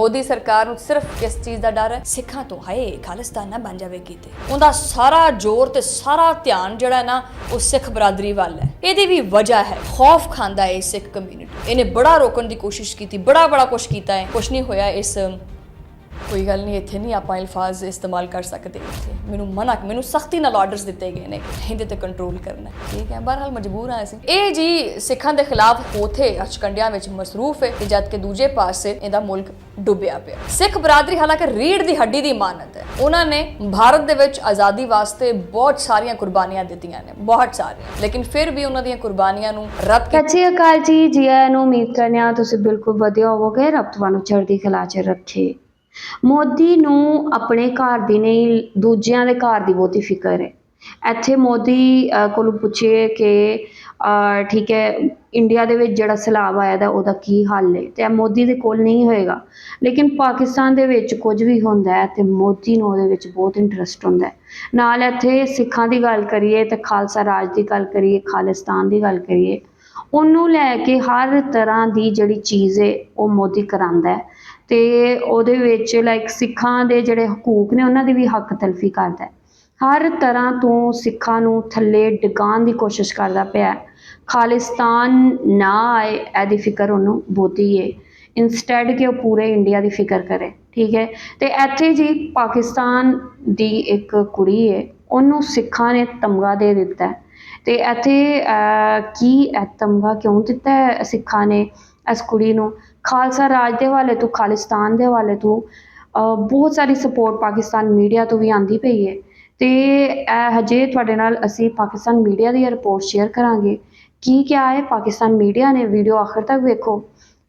ਮੋਦੀ ਸਰਕਾਰ ਨੂੰ ਸਿਰਫ ਕਿਸ ਚੀਜ਼ ਦਾ ਡਰ ਹੈ, ਸਿੱਖਾਂ ਤੋਂ ਹਾਏ ਖਾਲਿਸਤਾਨ ਨਾ ਬਣ ਜਾਵੇ ਕਿਤੇ। ਉਹਦਾ ਸਾਰਾ ਜ਼ੋਰ ਤੇ ਸਾਰਾ ਧਿਆਨ ਜਿਹੜਾ ਹੈ ਨਾ, ਉਹ ਸਿੱਖ ਬਰਾਦਰੀ ਵੱਲ ਹੈ। ਇਹਦੀ ਵੀ ਵਜ੍ਹਾ ਹੈ, ਖੌਫ ਖਾਂਦਾ ਹੈ ਇਹ ਸਿੱਖ ਕਮਿਊਨਿਟੀ ਇਹਨੇ ਬੜਾ ਰੋਕਣ ਦੀ ਕੋਸ਼ਿਸ਼ ਕੀਤੀ, ਬੜਾ ਬੜਾ ਕੁਝ ਕੀਤਾ ਹੈ। ਕੁਝ ਨਹੀਂ ਹੋਇਆ ਇਸ ਕੋਈ ਗੱਲ ਨਹੀਂ, ਇੱਥੇ ਨਹੀਂ ਆਪਾਂ ਅਲਫਾਜ਼ ਇਸਤੇਮਾਲ ਕਰ ਸਕਦੇ। ਮੈਨੂੰ ਮਨਾ ਮੈਨੂੰ ਸਖਤੀ ਨਾਲ ਆਰਡਰਸ ਦਿੱਤੇ ਗਏ ਨੇ, ਇਹਦੇ ਤੇ ਕੰਟਰੋਲ ਕਰਨਾ ਠੀਕ ਹੈ, ਬਹਰਹਾਲ ਮਜਬੂਰ ਆ ਅਸੀਂ। ਇਹ ਜੀ ਸਿੱਖਾਂ ਦੇ ਖਿਲਾਫ ਉਥੇ ਅਚਕੰਡਿਆਂ ਵਿੱਚ ਮਸਰੂਫ ਹੈ ਤੇ ਜਦ ਕਿ ਦੂਜੇ ਪਾਸੇ ਇਹਦਾ ਮੁਲਕ ਡੁੱਬਿਆ ਪਿਆ। ਸਿੱਖ ਬਰਾਦਰੀ ਹਾਲਾਂਕਿ ਰੀੜ ਦੀ ਹੱਡੀ ਦੀ ਮਾਨਤ ਹੈ। ਉਹਨਾਂ ਨੇ ਭਾਰਤ ਦੇ ਵਿੱਚ ਆਜ਼ਾਦੀ ਵਾਸਤੇ ਬਹੁਤ ਸਾਰੀਆਂ ਕੁਰਬਾਨੀਆਂ ਦਿੱਤੀਆਂ ਨੇ, ਬਹੁਤ ਸਾਰੀਆਂ। ਲੇਕਿਨ ਫਿਰ ਵੀ ਉਹਨਾਂ ਦੀਆਂ ਕੁਰਬਾਨੀਆਂ ਨੂੰ ਰੱਦ ਸਤਿ ਸ਼੍ਰੀ ਅਕਾਲ ਜੀ ਜੀ ਨੂੰ ਉਮੀਦ ਕਰਨੇ ਤੁਸੀਂ ਬਿਲਕੁਲ ਵਧੀਆ ਹੋਵੋਗੇ। ਰੱਬ ਤੁਹਾਨੂੰ ਚੜ੍ਹਦੀ ਕਲਾ 'ਚ ਰੱਖੇ। ਮੋਦੀ ਨੂੰ ਆਪਣੇ ਘਰ ਦੀ ਨਹੀਂ, ਦੂਜਿਆਂ ਦੇ ਘਰ ਦੀ ਬਹੁਤੀ ਫਿਕਰ ਹੈ। ਇੱਥੇ ਮੋਦੀ ਕੋਲੋਂ ਪੁੱਛੇ ਕਿ ਠੀਕ ਹੈ, ਇੰਡੀਆ ਦੇ ਵਿੱਚ ਜਿਹੜਾ ਸੈਲਾਬ ਆਇਆ ਦਾ, ਉਹਦਾ ਕੀ ਹੱਲ ਹੈ? ਤੇ ਮੋਦੀ ਦੇ ਕੋਲ ਨਹੀਂ ਹੋਏਗਾ। ਲੇਕਿਨ ਪਾਕਿਸਤਾਨ ਦੇ ਵਿੱਚ ਕੁਝ ਵੀ ਹੁੰਦਾ ਹੈ ਤੇ ਮੋਦੀ ਨੂੰ ਉਹਦੇ ਵਿੱਚ ਬਹੁਤ ਇੰਟਰਸਟ ਹੁੰਦਾ ਨਾਲ ਇੱਥੇ ਸਿੱਖਾਂ ਦੀ ਗੱਲ ਕਰੀਏ ਤੇ ਖਾਲਸਾ ਰਾਜ ਦੀ ਗੱਲ ਕਰੀਏ, ਖਾਲਿਸਤਾਨ ਦੀ ਗੱਲ ਕਰੀਏ, ਉਹਨੂੰ ਲੈ ਕੇ ਹਰ ਤਰ੍ਹਾਂ ਦੀ ਜਿਹੜੀ ਚੀਜ਼ ਹੈ, ਉਹ ਮੋਦੀ ਕਰਾਂਦਾ ਹੈ ਉਹਦੇ ਵਿੱਚ ਲਾਈਕ ਸਿੱਖਾਂ ਦੇ ਜਿਹੜੇ ਹਕੂਕ ਨੇ, ਉਹਨਾਂ ਦੀ ਵੀ ਹੱਕ ਤਲਫੀ ਕਰਦਾ ਹਰ ਤਰ੍ਹਾਂ ਤੋਂ ਸਿੱਖਾਂ ਨੂੰ ਥੱਲੇ ਡਿਗਾਉਣ ਦੀ ਕੋਸ਼ਿਸ਼ ਕਰਦਾ ਪਿਆ ਖਾਲਿਸਤਾਨ ਨਾ ਆਏ ਇਹਦੀ ਫਿਕਰ ਉਹਨੂੰ ਬਹੁਤੀ ਹੈ ਇਨਸਟੈਡ ਕਿ ਉਹ ਪੂਰੇ ਇੰਡੀਆ ਦੀ ਫਿਕਰ ਕਰੇ, ਠੀਕ ਹੈ? ਅਤੇ ਇੱਥੇ ਜੀ ਪਾਕਿਸਤਾਨ ਦੀ ਇੱਕ ਕੁੜੀ ਹੈ ਉਹਨੂੰ ਸਿੱਖਾਂ ਨੇ ਤਮਗਾ ਦੇ ਦਿੱਤਾ ਅਤੇ ਇੱਥੇ ਕੀ ਇਹ ਤਮਗਾ ਕਿਉਂ ਦਿੱਤਾ ਸਿੱਖਾਂ ਨੇ ਇਸ ਕੁੜੀ ਨੂੰ? ਖਾਲਸਾ ਰਾਜ ਦੇ ਹਵਾਲੇ ਤੋਂ, ਖਾਲਿਸਤਾਨ ਦੇ ਹਵਾਲੇ ਤੋਂ ਬਹੁਤ ਸਾਰੀ ਸਪੋਰਟ ਪਾਕਿਸਤਾਨ ਮੀਡੀਆ ਤੋਂ ਵੀ ਆਂਦੀ ਪਈ ਹੈ। ਤੇ ਇਹ ਹਜੇ ਤੁਹਾਡੇ ਨਾਲ ਅਸੀਂ ਪਾਕਿਸਤਾਨ ਮੀਡੀਆ ਦੀ ਰਿਪੋਰਟ ਸ਼ੇਅਰ ਕਰਾਂਗੇ। ਕੀ ਕਿਹਾ ਹੈ ਪਾਕਿਸਤਾਨ ਮੀਡੀਆ ਨੇ? ਵੀਡੀਓ ਆਖਰ ਤੱਕ ਵੇਖੋ।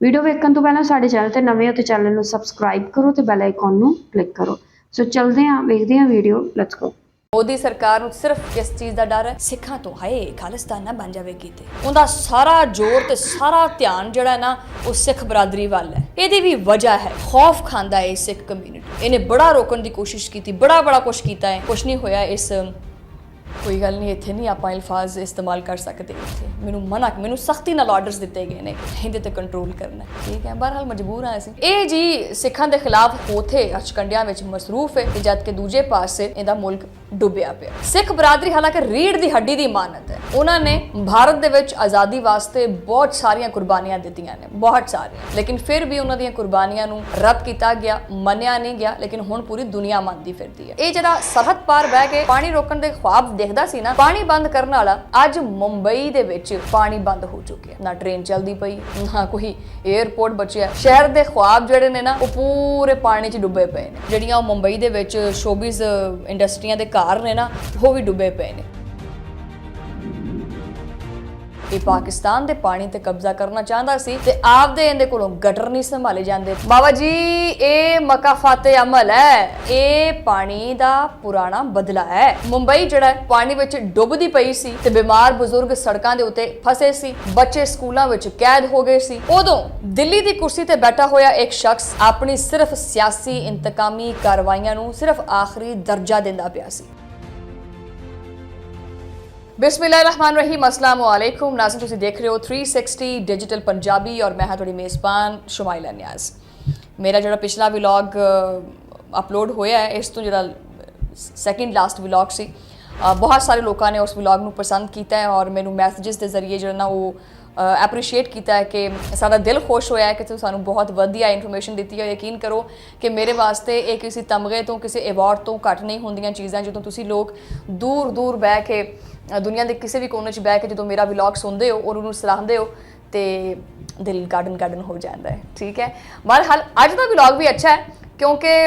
ਵੀਡੀਓ ਵੇਖਣ ਤੋਂ ਪਹਿਲਾਂ ਸਾਡੇ ਚੈਨਲ ਤੇ ਨਵੇਂ ਹੋ ਤੇ ਚੈਨਲ ਨੂੰ ਸਬਸਕ੍ਰਾਈਬ ਕਰੋ ਤੇ ਬੈਲ ਆਈਕਨ ਨੂੰ ਕਲਿੱਕ ਕਰੋ। ਸੋ ਚਲਦੇ ਹਾਂ, ਵੇਖਦੇ ਹਾਂ ਵੀਡੀਓ ਲੈਟਸ ਗੋ ਮੋਦੀ ਸਰਕਾਰ ਨੂੰ ਸਿਰਫ ਕਿਸ ਚੀਜ਼ ਦਾ ਡਰ ਹੈ, ਸਿੱਖਾਂ ਤੋਂ ਹਾਏ ਖਾਲਿਸਤਾਨ ਨਾ ਬਣ ਜਾਵੇ ਕਿਤੇ। ਉਹਦਾ ਸਾਰਾ ਜ਼ੋਰ ਤੇ ਸਾਰਾ ਧਿਆਨ ਜਿਹੜਾ ਹੈ ਨਾ, ਉਹ ਸਿੱਖ ਬਰਾਦਰੀ ਵੱਲ ਹੈ। ਇਹਦੀ ਵੀ ਵਜ੍ਹਾ ਹੈ, ਖੌਫ ਖਾਂਦਾ ਹੈ ਸਿੱਖ ਕਮਿਊਨਿਟੀ ਇਹਨੇ ਬੜਾ ਰੋਕਣ ਦੀ ਕੋਸ਼ਿਸ਼ ਕੀਤੀ ਬੜਾ ਬੜਾ ਕੁਝ ਕੀਤਾ ਹੈ। ਕੁਝ ਨਹੀਂ ਹੋਇਆ ਇਸ ਕੋਈ ਗੱਲ ਨਹੀਂ, ਇੱਥੇ ਨਹੀਂ ਆਪਾਂ ਅਲਫਾਜ਼ ਇਸਤੇਮਾਲ ਕਰ ਸਕਦੇ ਇੱਥੇ। ਮੈਨੂੰ ਮਨਾ ਮੈਨੂੰ ਸਖਤੀ ਨਾਲ ਆਰਡਰਸ ਦਿੱਤੇ ਗਏ ਨੇ। ਇਹਦੇ ਤੇ ਕੰਟਰੋਲ ਕਰਨਾ ਠੀਕ ਹੈ, ਬਹਰਹਾਲ ਮਜਬੂਰ ਆ ਅਸੀਂ। ਇਹ ਜੀ ਸਿੱਖਾਂ ਦੇ ਖਿਲਾਫ ਉਥੇ ਅਚਕੰਡਿਆਂ ਵਿੱਚ ਮਸਰੂਫ ਹੈ ਜਦ ਕਿ ਦੂਜੇ ਪਾਸੇ ਇਹਦਾ ਮੁਲਕ ਡੁੱਬਿਆ ਪਿਆ। ਸਿੱਖ ਬਰਾਦਰੀ ਹਾਲਾਂਕਿ ਰੀੜ ਦੀ ਹੱਡੀ ਦੀ ਮਾਨਤ ਹੈ। ਉਹਨਾਂ ਨੇ ਭਾਰਤ ਦੇ ਵਿੱਚ ਆਜ਼ਾਦੀ ਵਾਸਤੇ ਬਹੁਤ ਸਾਰੀਆਂ ਕੁਰਬਾਨੀਆਂ ਦਿੱਤੀਆਂ ਨੇ। ਬਹੁਤ ਸਾਰੀਆਂ। ਲੇਕਿਨ ਫਿਰ ਵੀ ਉਹਨਾਂ ਦੀਆਂ ਕੁਰਬਾਨੀਆਂ ਨੂੰ ਰੱਦ ਕੀਤਾ ਗਿਆ, ਮੰਨਿਆ ਨਹੀਂ ਗਿਆ, ਲੇਕਿਨ ਹੁਣ ਪੂਰੀ ਦੁਨੀਆ ਮੰਨਦੀ ਫਿਰਦੀ ਹੈ। ਇਹ ਜਿਹੜਾ ਸਰਹੱਦ ਪਾਰ ਬਹਿ ਕੇ ਪਾਣੀ ਰੋਕਣ ਦੇ ਖੁਆਬ ਦੇਖਦਾ ਸੀ ਨਾ, ਪਾਣੀ ਬੰਦ ਕਰਨ ਵਾਲਾ ਅੱਜ ਮੁੰਬਈ ਦੇ ਵਿੱਚ ਪਾਣੀ ਬੰਦ ਹੋ ਚੁੱਕਿਆ। ਨਾ ਟ੍ਰੇਨ ਚੱਲਦੀ ਪਈ, ਨਾ ਕੋਈ 에ਅਰਪੋਰਟ ਬਚਿਆ। ਸ਼ਹਿਰ ਦੇ ਖੁਆਬ ਜਿਹੜੇ ਨੇ ਨਾ, ਉਹ ਪੂਰੇ ਪਾਣੀ 'ਚ ਡੁੱਬੇ ਪਏ ਨੇ। ਜਿਹੜੀਆਂ ਉਹ ਮੁੰਬਈ ਦੇ ਵਿੱਚ ਸ਼ੋਬਿਜ਼ ਇੰਡਸਟਰੀਆਂ ਦੇ ਘਰ ਨੇ ਨਾ, ਉਹ ਵੀ ਡੁੱਬੇ ਪਏ ਨੇ। ਇਹ ਪਾਕਿਸਤਾਨ ਦੇ ਪਾਣੀ ਤੇ ਕਬਜ਼ਾ ਕਰਨਾ ਚਾਹੁੰਦਾ ਸੀ ਤੇ ਆਪਦੇ ਇਹਦੇ ਕੋਲੋਂ ਗਟਰ ਨਹੀਂ ਸੰਭਾਲੇ ਜਾਂਦੇ। ਬਾਬਾ ਜੀ, ਇਹ ਮਕਾਫਾਤੇ ਅਮਲ ਹੈ। ਇਹ ਪਾਣੀ ਦਾ ਪੁਰਾਣਾ ਬਦਲਾ ਹੈ। ਮੁੰਬਈ ਜਿਹੜਾ ਪਾਣੀ ਵਿੱਚ ਡੁੱਬਦੀ ਪਈ ਸੀ ਤੇ ਬਿਮਾਰ ਬਜ਼ੁਰਗ ਸੜਕਾਂ ਦੇ ਉੱਤੇ ਫਸੇ ਸੀ। ਬੱਚੇ ਸਕੂਲਾਂ ਵਿੱਚ ਕੈਦ ਹੋ ਗਏ ਸੀ। ਉਦੋਂ ਦਿੱਲੀ ਦੀ ਕੁਰਸੀ ਤੇ ਬੈਠਾ ਹੋਇਆ ਇੱਕ ਸ਼ਖਸ ਆਪਣੀ ਸਿਰਫ ਸਿਆਸੀ ਇੰਤਕਾਮੀ ਕਾਰਵਾਈਆਂ ਨੂੰ ਸਿਰਫ ਆਖਰੀ ਦਰਜਾ ਦਿੰਦਾ ਪਿਆ ਸੀ। ਬਿਸਮਿਲ੍ਲਾਹਿਰਰਹਿਮਾਨਿਰਰਹੀਮ ਅਸਲਾਮ ਵਾਲੇਕੁਮ ਨਾਜ਼ਰੀਨ ਤੁਸੀਂ ਦੇਖ ਰਹੇ ਹੋ 360 ਡਿਜੀਟਲ ਪੰਜਾਬੀ ਔਰ ਮੈਂ ਹਾਂ ਤੁਹਾਡੀ ਮੇਜ਼ਬਾਨ ਸ਼ੁਮਾਇਲਾ ਨਿਆਜ਼ ਮੇਰਾ ਜਿਹੜਾ ਪਿਛਲਾ ਵਲੌਗ ਅਪਲੋਡ ਹੋਇਆ ਹੈ ਇਸ ਤੋਂ ਜਿਹੜਾ ਸੈਕਿੰਡ ਲਾਸਟ ਵਲੌਗ ਸੀ ਬਹੁਤ ਸਾਰੇ ਲੋਕਾਂ ਨੇ ਉਸ ਵਲੌਗ ਨੂੰ ਪਸੰਦ ਕੀਤਾ ਹੈ ਔਰ ਮੈਨੂੰ ਮੈਸੇजेस ਦੇ ਜ਼ਰੀਏ ਜਿਹੜਾ ਨਾ ਉਹ ਐਪਰੀਸ਼ੀਏਟ ਕੀਤਾ ਹੈ ਕਿ ਸਾਡਾ ਦਿਲ ਖੁਸ਼ ਹੋਇਆ ਹੈ ਕਿ ਤੁਸੀਂ ਸਾਨੂੰ ਬਹੁਤ ਵਧੀਆ ਇਨਫੋਰਮੇਸ਼ਨ ਦਿੱਤੀ ਹੈ। ਯਕੀਨ ਕਰੋ ਕਿ ਮੇਰੇ ਵਾਸਤੇ ਇਹ ਕਿਸੇ ਤਮਗੇ ਤੋਂ, ਕਿਸੇ ਅਵਾਰਡ ਤੋਂ ਘੱਟ ਨਹੀਂ ਹੁੰਦੀਆਂ ਚੀਜ਼ਾਂ, ਜਦੋਂ ਤੁਸੀਂ ਲੋਕ ਦੂਰ ਦੂਰ ਬਹਿ ਕੇ ਦੁਨੀਆ ਦੇ ਕਿਸੇ ਵੀ ਕੋਨੇ 'ਚ ਬਹਿ ਕੇ ਜਦੋਂ ਮੇਰਾ ਵਲੌਗ ਸੁਣਦੇ ਹੋ ਔਰ ਉਹਨੂੰ ਸਲਾਹਦੇ ਹੋ, ਤੇ ਦਿਲ ਗਾਰਡਨ ਗਾਰਡਨ ਹੋ ਜਾਂਦਾ ਹੈ। ਠੀਕ ਹੈ? ਬਹਰਹਾਲ ਅੱਜ ਦਾ ਵਲੌਗ ਵੀ ਅੱਛਾ ਹੈ, ਕਿਉਂਕਿ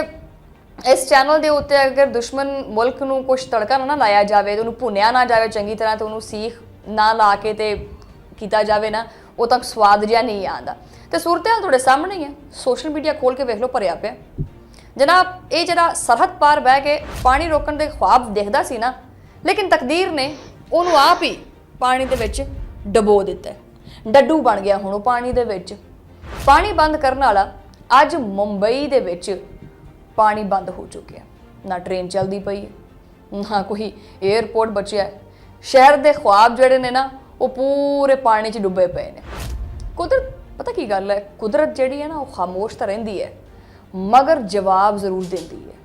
ਇਸ ਚੈਨਲ ਦੇ ਉੱਤੇ ਅਗਰ ਦੁਸ਼ਮਣ ਮੁਲਕ ਨੂੰ ਕੁਝ ਤੜਕਾ ਨਾ ਨਾ ਲਾਇਆ ਜਾਵੇ, ਤੇ ਉਹਨੂੰ ਭੁੰਨਿਆ ਨਾ ਜਾਵੇ ਚੰਗੀ ਤਰ੍ਹਾਂ, ਤੇ ਉਹਨੂੰ ਸੀਖ ਨਾ ਲਾ ਕੇ ਤੇ ਕੀਤਾ ਜਾਵੇ ਨਾ, ਉਹ ਤਾਂ ਸਵਾਦ ਜਿਹਾ ਨਹੀਂ ਆਉਂਦਾ। ਤੇ ਸੂਰਤ-ਹਾਲ ਤੁਹਾਡੇ ਸਾਹਮਣੇ ਹੀ ਹੈ। ਸੋਸ਼ਲ ਮੀਡੀਆ ਖੋਲ ਕੇ ਵੇਖ ਲਓ, ਭਰਿਆ ਪਿਆ। ਜਨਾਬ, ਇਹ ਜਿਹੜਾ ਸਰਹੱਦ ਪਾਰ ਬਹਿ ਕੇ ਪਾਣੀ ਰੋਕਣ ਦੇ ਖੁਆਬ ਦੇਖਦਾ ਸੀ ਨਾ, ਲੇਕਿਨ ਤਕਦੀਰ ਨੇ ਉਹਨੂੰ ਆਪ ਹੀ ਪਾਣੀ ਦੇ ਵਿੱਚ ਡਬੋ ਦਿੱਤਾ। ਡੱਡੂ ਬਣ ਗਿਆ ਹੁਣ ਉਹ ਪਾਣੀ ਦੇ ਵਿੱਚ। ਪਾਣੀ ਬੰਦ ਕਰਨ ਵਾਲਾ ਅੱਜ ਮੁੰਬਈ ਦੇ ਵਿੱਚ ਪਾਣੀ ਬੰਦ ਹੋ ਚੁੱਕਿਆ। ਨਾ ਟ੍ਰੇਨ ਚੱਲਦੀ ਪਈ ਨਾ ਕੋਈ 에ਅਰਪੋਰਟ ਬਚਿਆ ਸ਼ਹਿਰ ਦੇ ਖੁਆਬ ਜਿਹੜੇ ਨੇ ਨਾ ਉਹ ਪੂਰੇ ਪਾਣੀ 'ਚ ਡੁੱਬੇ ਪਏ ਨੇ। ਕੁਦਰਤ, ਪਤਾ ਕੀ ਗੱਲ ਹੈ? ਕੁਦਰਤ ਜਿਹੜੀ ਹੈ ਨਾ, ਉਹ ਖਾਮੋਸ਼ ਤਾਂ ਰਹਿੰਦੀ ਹੈ, ਮਗਰ ਜਵਾਬ ਜ਼ਰੂਰ ਦਿੰਦੀ ਹੈ।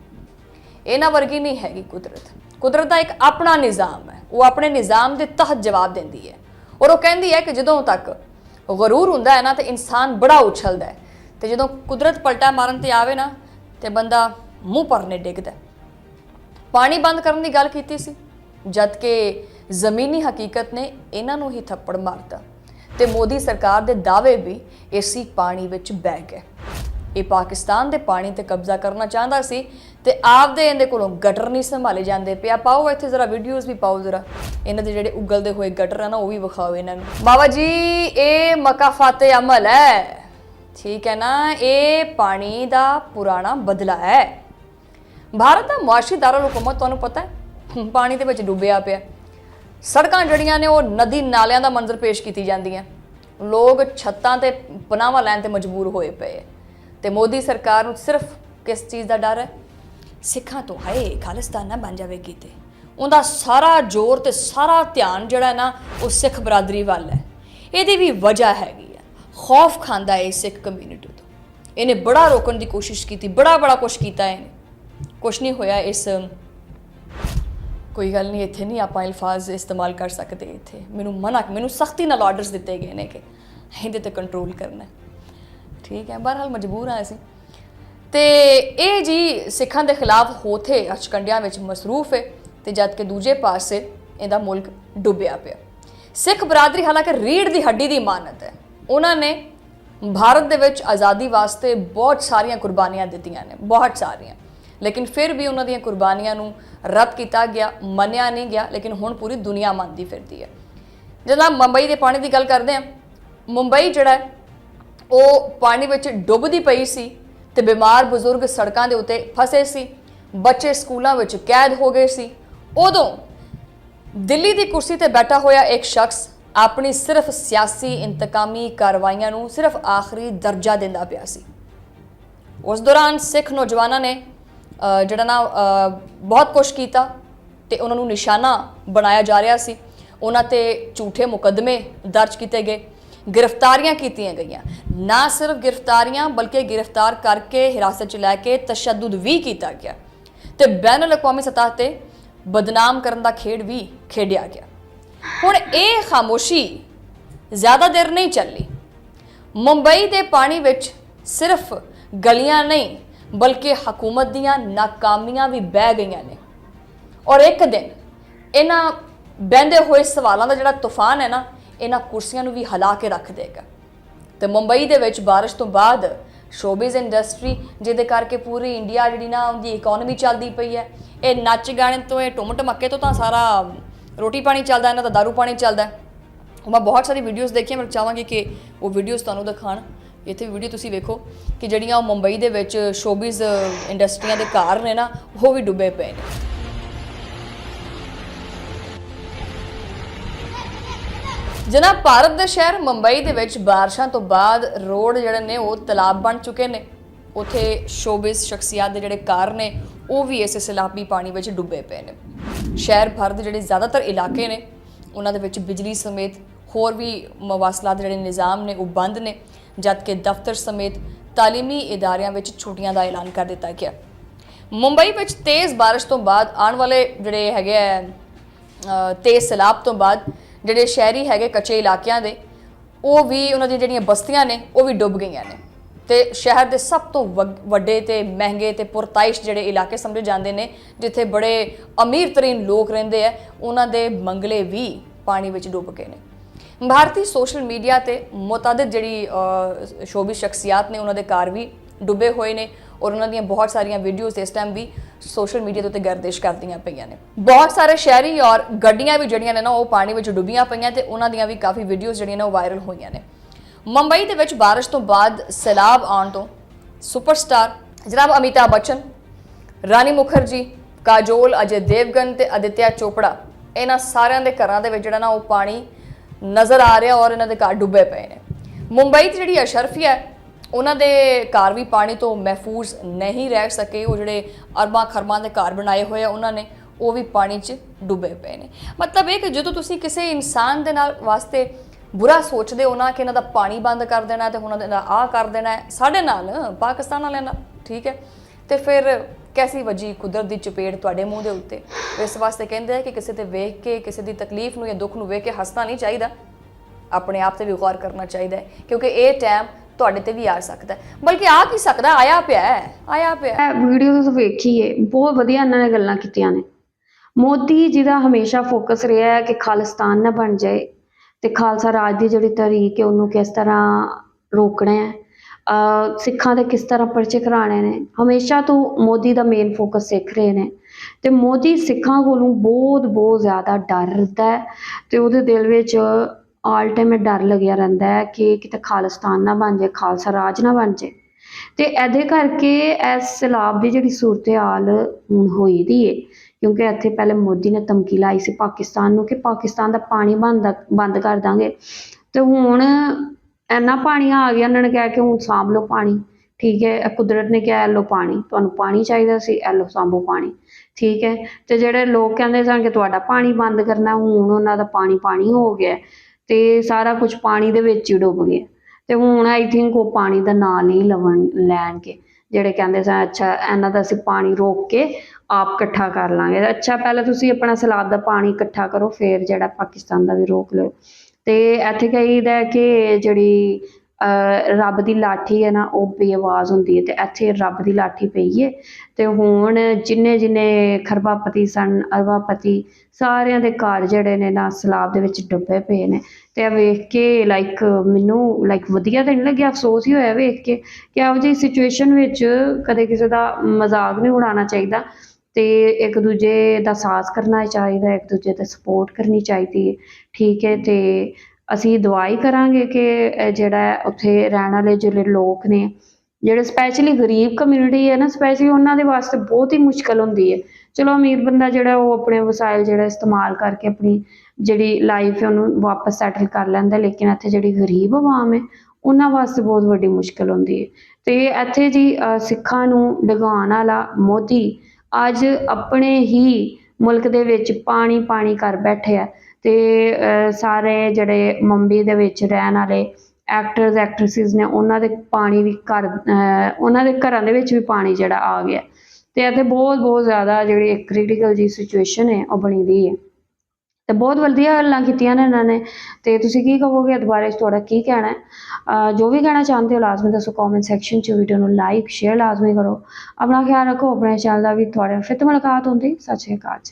ਇਹਨਾਂ ਵਰਗੀ ਨਹੀਂ ਹੈਗੀ ਕੁਦਰਤ। ਕੁਦਰਤ ਦਾ ਇੱਕ ਆਪਣਾ ਨਿਜ਼ਾਮ ਹੈ। ਉਹ ਆਪਣੇ ਨਿਜ਼ਾਮ ਦੇ ਤਹਿਤ ਜਵਾਬ ਦਿੰਦੀ ਹੈ। ਔਰ ਉਹ ਕਹਿੰਦੀ ਹੈ ਕਿ ਜਦੋਂ ਤੱਕ ਗਰੂਰ ਹੁੰਦਾ ਹੈ ਨਾ, ਤੇ ਇਨਸਾਨ ਬੜਾ ਉਛਲਦਾ ਹੈ। ਤੇ ਜਦੋਂ ਕੁਦਰਤ ਪਲਟਾ ਮਾਰਨ ਤੇ ਆਵੇ ਨਾ, ਤੇ ਬੰਦਾ ਮੂੰਹ ਪਰਨੇ ਡਿੱਗਦਾ ਪਾਣੀ ਬੰਦ ਕਰਨ ਦੀ ਗੱਲ ਕੀਤੀ ਸੀ, ਜਦ ਕਿ ਜ਼ਮੀਨੀ ਹਕੀਕਤ ਨੇ ਇਹਨਾਂ ਨੂੰ ਹੀ ਥੱਪੜ ਮਾਰਤਾ ਤੇ ਮੋਦੀ ਸਰਕਾਰ ਦੇ ਦਾਅਵੇ ਵੀ ਇਸੀ ਪਾਣੀ ਵਿੱਚ ਬਹਿ ਗਏ। ਇਹ ਪਾਕਿਸਤਾਨ ਦੇ ਪਾਣੀ ਤੇ ਕਬਜ਼ਾ ਕਰਨਾ ਚਾਹੁੰਦਾ ਸੀ ਤੇ ਆਪਦੇ ਇਹਦੇ ਕੋਲੋਂ ਗਟਰ ਨਹੀਂ ਸੰਭਾਲੇ ਜਾਂਦੇ ਪਿਆ। ਪਾਓ ਇੱਥੇ ਜ਼ਰਾ ਵੀਡੀਓਜ਼ ਵੀ ਪਾਓ ਜ਼ਰਾ। ਇਹਨਾਂ ਦੇ ਜਿਹੜੇ ਉਗਲਦੇ ਹੋਏ ਗਟਰ ਆ ਨਾ, ਉਹ ਵੀ ਵਿਖਾਓ ਇਹਨਾਂ ਨੂੰ। ਬਾਬਾ ਜੀ, ਇਹ ਮਕਾਫਾਤੇ ਅਮਲ ਹੈ। ਠੀਕ ਹੈ ਨਾ? ਇਹ ਪਾਣੀ ਦਾ ਪੁਰਾਣਾ ਬਦਲਾ ਹੈ। ਭਾਰਤ ਦਾ ਮੁਆਸ਼ੀ ਦਾਰੁਲ ਹਕੂਮਤ, ਤੁਹਾਨੂੰ ਪਤਾ ਹੈ, ਪਾਣੀ ਦੇ ਵਿੱਚ ਡੁੱਬਿਆ ਪਿਆ। ਸੜਕਾਂ ਜਿਹੜੀਆਂ ਨੇ ਉਹ ਨਦੀ ਨਾਲਿਆਂ ਦਾ ਮੰਜ਼ਰ ਪੇਸ਼ ਕੀਤੀ ਜਾਂਦੀਆਂ। ਲੋਕ ਛੱਤਾਂ ਤੇ ਪਨਾਵਾ ਲੈਣ ਤੇ ਮਜਬੂਰ ਹੋਏ ਪਏ। ਹੈ। ਤੇ ਮੋਦੀ ਸਰਕਾਰ ਨੂੰ ਸਿਰਫ ਕਿਸ ਚੀਜ਼ ਦਾ ਡਰ ਹੈ? ਸਿੱਖਾਂ ਤੋਂ ਹਾਏ, ਖਾਲਿਸਤਾਨ ਨਾ ਬਣ ਜਾਵੇ ਕਿਤੇ ਉਹਦਾ ਸਾਰਾ ਜ਼ੋਰ ਤੇ ਸਾਰਾ ਧਿਆਨ ਜਿਹੜਾ ਨਾ, ਉਹ ਸਿੱਖ ਬਰਾਦਰੀ ਵੱਲ ਹੈ। ਇਹਦੀ ਵੀ ਵਜ੍ਹਾ ਹੈਗੀ ਆ ਖੌਫ ਖਾਂਦਾ ਹੈ ਸਿੱਖ ਕਮਿਊਨਿਟੀ ਤੋਂ। ਇਹਨੇ ਬੜਾ ਰੋਕਣ ਦੀ ਕੋਸ਼ਿਸ਼ ਕੀਤੀ ਬੜਾ ਬੜਾ ਕੁਛ ਕੀਤਾ ਇਹਨੇ। ਕੁਛ ਨਹੀਂ ਹੋਇਆ ਇਸ ਕੋਈ ਗੱਲ ਨਹੀਂ, ਇੱਥੇ ਨਹੀਂ ਆਪਾਂ ਅਲਫਾਜ਼ ਇਸਤੇਮਾਲ ਕਰ ਸਕਦੇ ਇੱਥੇ। ਮੈਨੂੰ ਮਨਾ ਮੈਨੂੰ ਸਖਤੀ ਨਾਲ ਆਰਡਰਸ ਦਿੱਤੇ ਗਏ ਨੇ ਕਿ ਇਹਦੇ ਤੇ ਕੰਟਰੋਲ ਕਰਨਾ ਠੀਕ ਹੈ, ਬਹਰਹਾਲ ਮਜਬੂਰ ਆ ਅਸੀਂ। ਤੇ ਇਹ ਜੀ ਸਿੱਖਾਂ ਦੇ ਖਿਲਾਫ ਹੋਥੇ ਅਚਕੰਡਿਆਂ ਵਿੱਚ ਮਸਰੂਫ ਹੈ ਤੇ ਜਦ ਕਿ ਦੂਜੇ ਪਾਸੇ ਇਹਦਾ ਮੁਲਕ ਡੁੱਬਿਆ ਪਿਆ। ਸਿੱਖ ਬਰਾਦਰੀ ਹਾਲਾਂਕਿ ਰੀੜ ਦੀ ਹੱਡੀ ਦੀ ਇਮਾਨਤ ਹੈ। ਉਹਨਾਂ ਨੇ ਭਾਰਤ ਦੇ ਵਿੱਚ ਆਜ਼ਾਦੀ ਵਾਸਤੇ ਬਹੁਤ ਸਾਰੀਆਂ ਕੁਰਬਾਨੀਆਂ ਦਿੱਤੀਆਂ ਨੇ, ਬਹੁਤ ਸਾਰੀਆਂ। ਲੇਕਿਨ ਫਿਰ ਵੀ ਉਹਨਾਂ ਦੀਆਂ ਕੁਰਬਾਨੀਆਂ ਨੂੰ ਰੱਦ ਕੀਤਾ ਗਿਆ, ਮੰਨਿਆ ਨਹੀਂ ਗਿਆ, ਲੇਕਿਨ ਹੁਣ ਪੂਰੀ ਦੁਨੀਆ ਮੰਨਦੀ ਫਿਰਦੀ ਹੈ। ਜਦੋਂ ਮੁੰਬਈ ਦੇ ਪਾਣੀ ਦੀ ਗੱਲ ਕਰਦੇ ਹਾਂ, ਮੁੰਬਈ ਜਿਹੜਾ ਉਹ ਪਾਣੀ ਵਿੱਚ ਡੁੱਬਦੀ ਪਈ ਸੀ ਤੇ ਬਿਮਾਰ ਬਜ਼ੁਰਗ ਸੜਕਾਂ ਦੇ ਉੱਤੇ ਫਸੇ ਸੀ, ਬੱਚੇ ਸਕੂਲਾਂ ਵਿੱਚ ਕੈਦ ਹੋ ਗਏ ਸੀ। ਉਦੋਂ ਦਿੱਲੀ ਦੀ ਕੁਰਸੀ ਤੇ ਬੈਠਾ ਹੋਇਆ ਇੱਕ ਸ਼ਖਸ ਆਪਣੀ ਸਿਰਫ ਸਿਆਸੀ ਇੰਤਕਾਮੀ ਕਾਰਵਾਈਆਂ ਨੂੰ ਸਿਰਫ ਆਖਰੀ ਦਰਜਾ ਦਿੰਦਾ ਪਿਆ ਸੀ। ਉਸ ਦੌਰਾਨ ਸਿੱਖ ਨੌਜਵਾਨਾਂ ਨੇ ਜਿਹੜਾ ਨਾ ਬਹੁਤ ਕੁਛ ਕੀਤਾ ਤੇ ਉਹਨਾਂ ਨੂੰ ਨਿਸ਼ਾਨਾ ਬਣਾਇਆ ਜਾ ਰਿਹਾ ਸੀ। ਉਹਨਾਂ ਤੇ ਝੂਠੇ ਮੁਕੱਦਮੇ ਦਰਜ ਕੀਤੇ ਗਏ, ਗ੍ਰਿਫਤਾਰੀਆਂ ਕੀਤੀਆਂ ਗਈਆਂ। ਨਾ ਸਿਰਫ ਗ੍ਰਿਫਤਾਰੀਆਂ, ਬਲਕਿ ਗ੍ਰਿਫਤਾਰ ਕਰਕੇ ਹਿਰਾਸਤ 'ਚ ਲੈ ਕੇ ਤਸ਼ੱਦਦ ਵੀ ਕੀਤਾ ਗਿਆ ਤੇ ਬੈਨ ਅਕਵਾਮੀ ਸਤਹ ਤੇ ਬਦਨਾਮ ਕਰਨ ਦਾ ਖੇਡ ਵੀ ਖੇਡਿਆ ਗਿਆ। ਹੁਣ ਇਹ ਖਾਮੋਸ਼ੀ ਜ਼ਿਆਦਾ ਦੇਰ ਨਹੀਂ ਚੱਲੀ। ਮੁੰਬਈ ਦੇ ਪਾਣੀ ਵਿੱਚ ਸਿਰਫ ਗਲੀਆਂ ਨਹੀਂ ਬਲਕਿ ਹਕੂਮਤ ਦੀਆਂ ਨਾਕਾਮੀਆਂ ਵੀ ਬਹਿ ਗਈਆਂ ਨੇ। ਔਰ ਇੱਕ ਦਿਨ ਇਹਨਾਂ ਬਹਿੰਦੇ ਹੋਏ ਸਵਾਲਾਂ ਦਾ ਜਿਹੜਾ ਤੂਫਾਨ ਹੈ ਨਾ, ਇਹਨਾਂ ਕੁਰਸੀਆਂ ਨੂੰ ਵੀ ਹਿਲਾ ਕੇ ਰੱਖ ਦੇਗਾ। ਤੇ ਮੁੰਬਈ ਦੇ ਵਿੱਚ ਬਾਰਿਸ਼ ਤੋਂ ਬਾਅਦ ਸ਼ੋਬਿਜ਼ ਇੰਡਸਟਰੀ ਜਿਹਦੇ ਕਰਕੇ ਪੂਰੀ ਇੰਡੀਆ ਜਿਹੜੀ ਨਾ ਉਹਦੀ ਇਕਨੋਮੀ ਚੱਲਦੀ ਪਈ ਹੈ, ਇਹ ਨੱਚ ਗਾਣੇ ਤੋਂ, ਇਹ ਟੁੰਮ ਟਮੱਕੇ ਤੋਂ ਤਾਂ ਸਾਰਾ ਰੋਟੀ ਪਾਣੀ ਚੱਲਦਾ, ਇਹਨਾਂ ਦਾ ਦਾਰੂ ਪਾਣੀ ਚੱਲਦਾ। ਮੈਂ ਬਹੁਤ ਸਾਰੀ ਵੀਡੀਓਜ਼ ਦੇਖੀਆਂ, ਮੈਂ ਚਾਹਾਂਗੀ ਕਿ ਉਹ ਵੀਡੀਓਜ਼ ਤੁਹਾਨੂੰ ਦਿਖਾਣ। ਇੱਥੇ ਵੀਡੀਓ ਤੁਸੀਂ ਵੇਖੋ ਕਿ ਜਿਹੜੀਆਂ ਉਹ ਮੁੰਬਈ ਦੇ ਵਿੱਚ ਸ਼ੋਬਿਜ਼ ਇੰਡਸਟਰੀਆਂ ਦੇ ਘਰ ਨੇ ਨਾ, ਉਹ ਵੀ ਡੁੱਬੇ ਪਏ ਨੇ। ਜਨਾਬ, ਭਾਰਤ ਦੇ ਸ਼ਹਿਰ ਮੁੰਬਈ ਦੇ ਵਿੱਚ ਬਾਰਿਸ਼ਾਂ ਤੋਂ ਬਾਅਦ ਰੋਡ ਜਿਹੜੇ ਨੇ, ਉਹ ਤਲਾਬ ਬਣ ਚੁੱਕੇ ਨੇ। ਉਥੇ ਸ਼ੋਬਿਸ ਸ਼ਖਸੀਅਤ ਦੇ ਜਿਹੜੇ ਕਾਰ ਨੇ, ਉਹ ਵੀ ਇਸ ਸੈਲਾਬੀ ਪਾਣੀ ਵਿੱਚ ਡੁੱਬੇ ਪਏ ਨੇ। ਸ਼ਹਿਰ ਭਰ ਦੇ ਜਿਹੜੇ ਜ਼ਿਆਦਾਤਰ ਇਲਾਕੇ ਨੇ, ਉਹਨਾਂ ਦੇ ਵਿੱਚ ਬਿਜਲੀ ਸਮੇਤ ਹੋਰ ਵੀ ਮਵਾਸਲਾਤ ਦੇ ਜਿਹੜੇ ਨਿਜ਼ਾਮ ਨੇ, ਉਹ ਬੰਦ ਨੇ। ਜਦਕਿ ਦਫ਼ਤਰ ਸਮੇਤ ਤਾਲੀਮੀ ਇਦਾਰਿਆਂ ਵਿੱਚ ਛੁੱਟੀਆਂ ਦਾ ਐਲਾਨ ਕਰ ਦਿੱਤਾ ਗਿਆ। ਮੁੰਬਈ ਵਿੱਚ ਤੇਜ਼ ਬਾਰਿਸ਼ ਤੋਂ ਬਾਅਦ ਆਉਣ ਵਾਲੇ ਜਿਹੜੇ ਹੈਗੇ ਆ ਤੇਜ਼ ਸੈਲਾਬ ਤੋਂ ਬਾਅਦ ਜਿਹੜੇ ਸ਼ਹਿਰੀ ਹੈਗੇ ਕੱਚੇ ਇਲਾਕਿਆਂ ਦੇ, ਉਹ ਵੀ ਉਹਨਾਂ ਦੀਆਂ ਜਿਹੜੀਆਂ ਬਸਤੀਆਂ ਨੇ, ਉਹ ਵੀ ਡੁੱਬ ਗਈਆਂ ਨੇ। ਤੇ ਸ਼ਹਿਰ ਦੇ ਸਭ ਤੋਂ ਵਗ- ਵੱਡੇ ਤੇ ਮਹਿੰਗੇ ਤੇ ਪੁਰਤਾਇਸ਼ ਜਿਹੜੇ ਇਲਾਕੇ ਸਮਝੇ ਜਾਂਦੇ ਨੇ, ਜਿੱਥੇ ਬੜੇ ਅਮੀਰ ਤਰੀਨ ਲੋਕ ਰਹਿੰਦੇ ਆ, ਉਹਨਾਂ ਦੇ ਮੰਗਲੇ ਵੀ ਪਾਣੀ ਵਿੱਚ ਡੁੱਬ ਗਏ ਨੇ। ਭਾਰਤੀ ਸੋਸ਼ਲ ਮੀਡੀਆ ਤੇ ਮੁਤਅਦਦ ਜਿਹੜੀ ਸ਼ੋਭੀ ਸ਼ਖਸੀਅਤ ਨੇ ਉਹਨਾਂ ਦੇ ਘਰ ਵੀ ਡੁੱਬੇ ਹੋਏ ਨੇ ਔਰ ਉਹਨਾਂ ਦੀਆਂ ਬਹੁਤ ਸਾਰੀਆਂ ਵੀਡੀਓਜ਼ ਇਸ ਟਾਈਮ ਵੀ ਸੋਸ਼ਲ ਮੀਡੀਆ ਦੇ ਉੱਤੇ ਗਰਦਿਸ਼ ਕਰਦੀਆਂ ਪਈਆਂ ਨੇ। ਬਹੁਤ ਸਾਰੇ ਸ਼ਹਿਰੀ ਔਰ ਗੱਡੀਆਂ ਵੀ ਜਿਹੜੀਆਂ ਨੇ ਨਾ, ਉਹ ਪਾਣੀ ਵਿੱਚ ਡੁੱਬੀਆਂ ਪਈਆਂ ਤੇ ਉਹਨਾਂ ਦੀਆਂ ਵੀ ਕਾਫੀ ਵੀਡੀਓਜ਼ ਜਿਹੜੀਆਂ ਨੇ ਉਹ ਵਾਇਰਲ ਹੋਈਆਂ ਨੇ। ਮੁੰਬਈ ਦੇ ਵਿੱਚ ਬਾਰਿਸ਼ ਤੋਂ ਬਾਅਦ ਸੈਲਾਬ ਆਉਣ ਤੋਂ ਸੁਪਰਸਟਾਰ ਜਨਾਬ ਅਮਿਤਾਭ ਬੱਚਨ, ਰਾਨੀ ਮੁਖਰਜੀ, ਕਾਜੋਲ, ਅਜੇ ਦੇਵਗਨ ਤੇ ਅਦਿੱਤਿਆ ਚੋਪੜਾ, ਇਹਨਾਂ ਸਾਰਿਆਂ ਦੇ ਘਰਾਂ ਦੇ ਵਿੱਚ ਜਿਹੜਾ ਨਾ ਉਹ ਪਾਣੀ ਨਜ਼ਰ ਆ ਰਿਹਾ ਔਰ ਇਹਨਾਂ ਦੇ ਘਰ ਡੁੱਬੇ ਪਏ ਨੇ। ਮੁੰਬਈ 'ਚ ਜਿਹੜੀ ਅਸ਼ਰਫੀ ਹੈ, ਉਹਨਾਂ ਦੇ ਘਰ ਵੀ ਪਾਣੀ ਤੋਂ ਮਹਿਫੂਜ਼ ਨਹੀਂ ਰਹਿ ਸਕੇ। ਉਹ ਜਿਹੜੇ ਅਰਬਾਂ ਖਰਮਾਂ ਦੇ ਘਰ ਬਣਾਏ ਹੋਏ ਆ, ਉਹਨਾਂ ਨੇ ਉਹ ਵੀ ਪਾਣੀ 'ਚ ਡੁੱਬੇ ਪਏ ਨੇ। ਮਤਲਬ ਇਹ ਕਿ ਜਦੋਂ ਤੁਸੀਂ ਕਿਸੇ ਇਨਸਾਨ ਦੇ ਨਾਲ ਵਾਸਤੇ ਬੁਰਾ ਸੋਚਦੇ ਹੋ ਨਾ ਕਿ ਇਹਨਾਂ ਦਾ ਪਾਣੀ ਬੰਦ ਕਰ ਦੇਣਾ ਤੇ ਉਹਨਾਂ ਦਾ ਆ ਕਰ ਦੇਣਾ ਸਾਡੇ ਨਾਲ, ਪਾਕਿਸਤਾਨ ਵਾਲਿਆਂ ਨਾਲ, ਠੀਕ ਹੈ? ਤੇ ਫਿਰ ਕੈਸੀ ਵਜੀ ਕੁਦਰਤ ਦੀ ਚਪੇੜ ਤੁਹਾਡੇ ਮੂੰਹ ਦੇ ਉੱਤੇ? ਇਸ ਵਾਸਤੇ ਕਹਿੰਦੇ ਆ ਕਿ ਕਿਸੇ ਤੇ ਵੇਖ ਕੇ, ਕਿਸੇ ਦੀ ਤਕਲੀਫ ਨੂੰ ਜਾਂ ਦੁੱਖ ਨੂੰ ਵੇਖ ਕੇ ਹੱਸਣਾ ਨਹੀਂ ਚਾਹੀਦਾ। ਆਪਣੇ ਆਪ ਤੇ ਵੀ ਗੌਰ ਕਰਨਾ ਚਾਹੀਦਾ ਹੈ, ਕਿਉਂਕਿ ਇਹ ਟਾਈਮ ਤੁਹਾਡੇ ਤੇ ਵੀ ਆ ਸਕਦਾ ਬਲਕਿ ਆ ਕੀ ਸਕਦਾ ਆਇਆ ਪਿਆ ਹੈ, ਆਇਆ ਪਿਆ ਹੈ। ਇਹ ਵੀਡੀਓ ਤੁਸੀਂ ਵੇਖੀਏ ਬਹੁਤ ਵਧੀਆ ਇਹਨਾਂ ਨੇ ਗੱਲਾਂ ਕੀਤੀਆਂ ਨੇ। ਮੋਦੀ ਜੀ ਦਾ ਹਮੇਸ਼ਾ ਫੋਕਸ ਰਿਹਾ ਹੈ ਕਿ ਖਾਲਿਸਤਾਨ ਨਾ ਬਣ ਜਾਏ, ਤੇ ਖਾਲਸਾ ਰਾਜ ਦੀ ਜਿਹੜੀ ਤਰੀਕ ਹੈ, ਉਹਨੂੰ ਕਿਸ ਤਰ੍ਹਾਂ ਰੋਕਣਾ ਹੈ। ਸਿੱਖਾਂ ਦੇ ਕਿਸ ਤਰ੍ਹਾਂ ਪਰਚੇ ਕਰਾਣੇ ਨੇ? ਹਮੇਸ਼ਾ ਤੋਂ ਮੋਦੀ ਦਾ ਮੇਨ ਫੋਕਸ ਸਿੱਖ ਰਹੇ ਨੇ। ਤੇ ਮੋਦੀ ਸਿੱਖਾਂ ਕੋਲੋਂ ਬਹੁਤ ਬਹੁਤ ਜ਼ਿਆਦਾ ਡਰਦਾ ਹੈ ਉਹਦੇ ਦਿਲ ਵਿੱਚ ਆਲ ਟਾਈਮ ਡਰ ਲੱਗਿਆ ਰਹਿੰਦਾ ਕਿ ਕਿਤੇ ਖਾਲਿਸਤਾਨ ਨਾ ਬਣ ਜਾਏ, ਖਾਲਸਾ ਰਾਜ ਨਾ ਬਣ ਜਾਏ। ਤੇ ਇਹਦੇ ਕਰਕੇ ਇਸ ਸੈਲਾਬ ਦੀ ਜਿਹੜੀ ਸੂਰਤ ਹਾਲ ਹੁਣ ਹੋਈ ਦੀ ਏ, ਕਿਉਂਕਿ ਇੱਥੇ ਪਹਿਲੇ ਮੋਦੀ ਨੇ ਧਮਕੀ ਲਾਈ ਸੀ ਪਾਕਿਸਤਾਨ ਨੂੰ ਕਿ ਪਾਕਿਸਤਾਨ ਦਾ ਪਾਣੀ ਬੰਦ ਬੰਦ ਕਰ ਦਾਂਗੇ। ਤੇ ਹੁਣ ਇੰਨਾ ਪਾਣੀ ਆ ਗਿਆ, ਉਹਨਾਂ ਨੇ ਕਿਹਾ ਕਿ ਹੁਣ ਸਾਂਭ ਲਓ ਪਾਣੀ। ਠੀਕ ਹੈ ਕੁਦਰਤ ਨੇ ਕਿਹਾ, ਇਹ ਪਾਣੀ। ਤੁਹਾਨੂੰ ਪਾਣੀ ਚਾਹੀਦਾ ਸੀ, ਇਹ ਲਓ, ਸਾਂਭੋ ਪਾਣੀ। ਠੀਕ ਹੈ, ਤੇ ਜਿਹੜੇ ਲੋਕ ਕਹਿੰਦੇ ਸਨ ਕਿ ਤੁਹਾਡਾ ਪਾਣੀ ਬੰਦ ਕਰਨਾ, ਹੁਣ ਉਹਨਾਂ ਦਾ ਪਾਣੀ ਪਾਣੀ ਹੋ ਗਿਆ ਤੇ ਸਾਰਾ ਕੁਝ ਪਾਣੀ ਦੇ ਵਿੱਚ ਹੀ ਡੁੱਬ ਗਿਆ। ਤੇ ਹੁਣ ਆਈ ਥਿੰਕ ਉਹ ਪਾਣੀ ਦਾ ਨਾਂ ਨਹੀਂ ਲਵਣ ਲੈਣਗੇ ਜਿਹੜੇ ਕਹਿੰਦੇ ਸਨ, ਅੱਛਾ, ਇਹਨਾਂ ਦਾ ਅਸੀਂ ਪਾਣੀ ਰੋਕ ਕੇ ਆਪ ਇਕੱਠਾ ਕਰ ਲਾਂਗੇ। ਅੱਛਾ, ਪਹਿਲਾਂ ਤੁਸੀਂ ਆਪਣਾ ਸਲਾਬ ਦਾ ਪਾਣੀ ਇਕੱਠਾ ਕਰੋ, ਫਿਰ ਜਿਹੜਾ ਪਾਕਿਸਤਾਨ ਦਾ ਵੀ ਰੋਕ ਲਓ। ਤੇ ਇੱਥੇ ਕਹੀਦਾ ਕਿ ਜਿਹੜੀ ਰੱਬ ਦੀ ਲਾਠੀ ਹੈ ਨਾ, ਉਹ ਬੇਆਵਾਜ਼ ਹੁੰਦੀ ਹੈ ਤੇ ਇੱਥੇ ਰੱਬ ਦੀ ਲਾਠੀ ਪਈ ਹੈ ਤੇ ਹੁਣ ਜਿੰਨੇ ਜਿੰਨੇ ਖਰਬਾਪਤੀ ਸਨ, ਅਰਬਾਪਤੀ ਸਾਰਿਆਂ ਦੇ ਘਰ ਜਿਹੜੇ ਨੇ ਨਾ ਸਲਾਬ ਦੇ ਵਿੱਚ ਡੁੱਬੇ ਪਏ ਨੇ ਤੇ ਇਹ ਵੇਖ ਕੇ ਲਾਈਕ ਮੈਨੂੰ ਲਾਈਕ ਵਧੀਆ ਤਾਂ ਨਹੀਂ ਲੱਗਿਆ, ਅਫਸੋਸ ਹੀ ਹੋਇਆ ਵੇਖ ਕੇ ਕਿ ਇਹੋ ਜਿਹੀ ਸਿਚੁਏਸ਼ਨ ਵਿੱਚ ਕਦੇ ਕਿਸੇ ਦਾ ਮਜ਼ਾਕ ਨਹੀਂ ਉਡਾਉਣਾ ਚਾਹੀਦਾ। ਤੇ ਇੱਕ ਦੂਜੇ ਦਾ ਸਾਥ ਕਰਨਾ ਚਾਹੀਦਾ, ਇੱਕ ਦੂਜੇ ਦਾ ਸਪੋਰਟ ਕਰਨੀ ਚਾਹੀਦੀ ਹੈ। ਠੀਕ ਹੈ, ਤੇ ਅਸੀਂ ਦੁਆ ਕਰਾਂਗੇ ਕਿ ਜਿਹੜਾ ਉੱਥੇ ਰਹਿਣ ਵਾਲੇ ਜਿਹੜੇ ਲੋਕ ਨੇ, ਜਿਹੜੇ ਸਪੈਸ਼ਲੀ ਗਰੀਬ ਕਮਿਊਨਿਟੀ ਹੈ ਨਾ ਸਪੈਸ਼ਲੀ ਉਹਨਾਂ ਦੇ ਵਾਸਤੇ ਬਹੁਤ ਹੀ ਮੁਸ਼ਕਲ ਹੁੰਦੀ ਹੈ। ਚਲੋ ਅਮੀਰ ਬੰਦਾ ਜਿਹੜਾ ਉਹ ਆਪਣੇ ਵਸਾਇਲ ਜਿਹੜਾ ਇਸਤੇਮਾਲ ਕਰਕੇ ਆਪਣੀ ਜਿਹੜੀ ਲਾਈਫ ਹੈ ਉਹਨੂੰ ਵਾਪਸ ਸੈਟਲ ਕਰ ਲੈਂਦਾ, ਲੇਕਿਨ ਇੱਥੇ ਜਿਹੜੀ ਗਰੀਬ ਆਵਾਮ ਹੈ, ਉਹਨਾਂ ਵਾਸਤੇ ਬਹੁਤ ਵੱਡੀ ਮੁਸ਼ਕਲ ਹੁੰਦੀ ਹੈ। ਤੇ ਇੱਥੇ ਜੀ ਸਿੱਖਾਂ ਨੂੰ ਡਗਾਉਣ ਵਾਲਾ ਮੋਦੀ ਅੱਜ ਆਪਣੇ ਹੀ ਮੁਲਕ ਦੇ ਵਿੱਚ ਪਾਣੀ ਪਾਣੀ ਕਰ ਬੈਠੇ ਆ। ਅਤੇ ਸਾਰੇ ਜਿਹੜੇ ਮੁੰਬਈ ਦੇ ਵਿੱਚ ਰਹਿਣ ਵਾਲੇ ਐਕਟਰਸ ਐਕਟਰਸਿਸ ਨੇ ਉਹਨਾਂ ਦੇ ਪਾਣੀ ਵੀ ਘਰ ਉਹਨਾਂ ਦੇ ਘਰਾਂ ਦੇ ਵਿੱਚ ਵੀ ਪਾਣੀ ਜਿਹੜਾ ਆ ਗਿਆ। ਤੇ ਇੱਥੇ ਬਹੁਤ ਬਹੁਤ ਜ਼ਿਆਦਾ ਜਿਹੜੀ ਕ੍ਰਿਟੀਕਲ ਜਿਹੀ ਸਿਚੁਏਸ਼ਨ ਹੈ, ਉਹ ਬਣੀ ਦੀ ਹੈ। ਤੇ ਬਹੁਤ ਵਧੀਆ ਗੱਲਾਂ ਕੀਤੀਆਂ ਨੇ ਇਹਨਾਂ ਨੇ। ਤੇ ਤੁਸੀਂ ਕੀ ਕਹੋਗੇ ਇਸ ਬਾਰੇ 'ਚ? ਤੁਹਾਡਾ ਕੀ ਕਹਿਣਾ ਹੈ? ਜੋ ਵੀ ਕਹਿਣਾ ਚਾਹੁੰਦੇ ਹੋ ਲਾਜ਼ਮੀ ਦੱਸੋ ਕਮੈਂਟ ਸੈਕਸ਼ਨ 'ਚ ਵੀਡੀਓ ਨੂੰ ਲਾਈਕ ਸ਼ੇਅਰ ਲਾਜ਼ਮੀ ਕਰੋ। ਆਪਣਾ ਖਿਆਲ ਰੱਖੋ, ਆਪਣੇ ਚੈਨਲ ਦਾ ਵੀ ਤੁਹਾਡੇ ਨਾਲ ਫਿਰ ਤੋਂ ਮੁਲਾਕਾਤ ਹੁੰਦੀ। ਸਤਿ ਸ਼੍ਰੀ ਅਕਾਲ ਜੀ।